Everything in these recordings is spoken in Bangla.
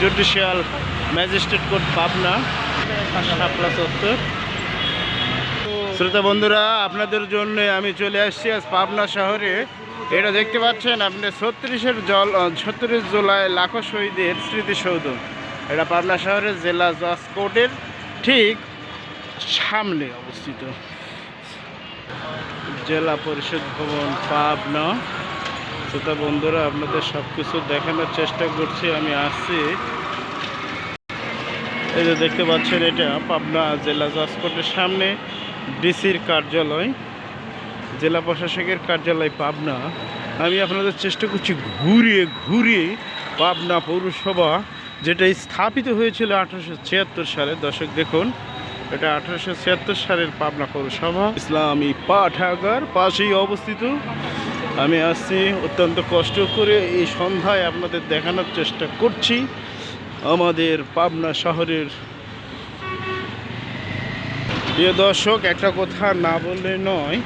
জুডিশিয়াল ম্যাজিস্ট্রেট কোর্ট পাবনা চত্বর শ্রোতা বন্ধুরা, আপনাদের জন্য আমি চলে আসছি আজ পাবনা শহরে। এটা দেখতে পাচ্ছেন, আপনি ছত্রিশের জল ছত্রিশ জুলাই লাখো শহীদের স্মৃতিসৌধ। এটা পাবনা শহরের জেলা জজ কোর্টের ঠিক সামনে অবস্থিত। জেলা পরিষদ ভবন পাবনা। শ্রোতা বন্ধুরা, আপনাদের সব কিছু দেখানোর চেষ্টা করছি। আমি আসছি। এই যে দেখতে পাচ্ছেন, এটা পাবনা জেলা জজ কোর্টের সামনে ডিসির কার্যালয়, জেলা প্রশাসকের কার্যালয় পাবনা। আমি আপনাদের চেষ্টা করছি ঘুরিয়ে ঘুরিয়ে পাবনা পৌরসভা, যেটা স্থাপিত হয়েছিল আঠারোশো ছিয়াত্তর সালে। দর্শক, দেখুন, এটা আঠারোশো ছিয়াত্তর সালের পাবনা পৌরসভা। ইসলামী পাঠাগার পাশেই অবস্থিত। আমি আসছি অত্যন্ত কষ্ট করে এই সন্ধ্যায় আপনাদের দেখানোর চেষ্টা করছি আমাদের পাবনা শহরের প্রিয় দর্শক, একটা কথা না বললে নয়,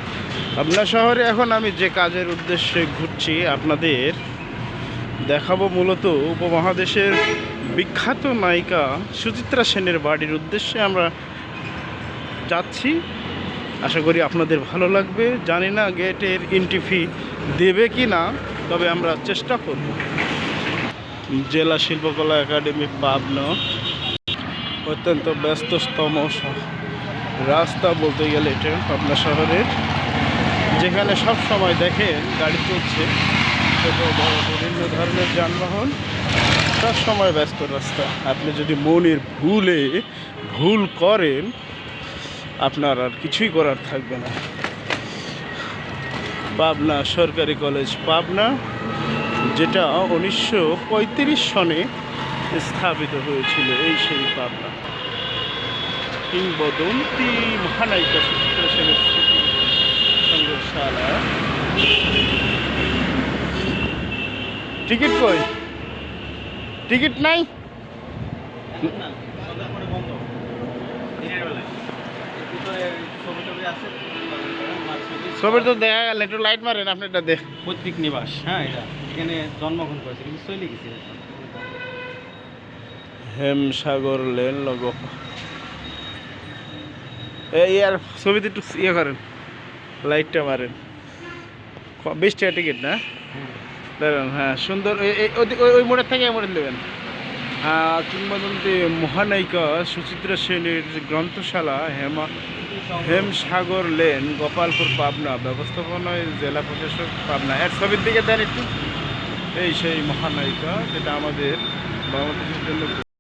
পাবনা শহরে এখন আমি যে কাজের উদ্দেশ্যে ঘুরছি আপনাদের দেখাবো মূলত উপমহাদেশের বিখ্যাত নায়িকা সুচিত্রা সেনের বাড়ির উদ্দেশ্যে আমরা যাচ্ছি। আশা করি আপনাদের ভালো লাগবে। জানি না গেটের এন্ট্রি ফি দেবে কি না, তবে আমরা চেষ্টা করব। জেলা শিল্পকলা একাডেমি পাবনা, অত্যন্ত ব্যস্ততম রাস্তা বলতে গেলে এটা পাবনা শহরের যেখানে সব সময় দেখেন গাড়ি চলছে। ছোট বিভিন্ন ধরনের যানবাহন, সব সময় ব্যস্ত রাস্তা। আপনি যদি মনের ভুলে ভুল করেন আপনার আর কিছুই করার থাকবে না। পাবনা সরকারি কলেজ, পাবনা, যেটা উনিশশো পঁয়ত্রিশ সনে স্থাপিত হয়েছিল, এই সেই পাবনা। কিংবদন্তি মহানায়িকা সংগ্রহশালা। টিকিট কই? টিকিট নাই? ছবির তো দেখা গেল একটু লাইট মারেন আপনি এটা দেখ পৈতৃক নিবাস হ্যাঁ এটা। এখানে জন্মগ্রহণ করেছে কিন্তু চলে গেছে হেমসাগর লেন লগ। এই আর ছবিতে একটু ইয়ে করেন লাইটটা মারেন। বিশ টাকা টিকিট না? দাঁড়ান হ্যাঁ সুন্দর ওই ওই মোড়ের থেকে এই মোড়ে নেবেন। কিংবদন্তি মহানায়িকা সুচিত্রা সেনের গ্রন্থশালা হেমা হেমসাগর লেন, গোপালপুর পাবনা, ব্যবস্থাপনায় জেলা প্রশাসক পাবনা। এর ছবির দিকে দেন একটু। এই সেই মহানায়িকা, যেটা আমাদের বাংলাদেশের জন্য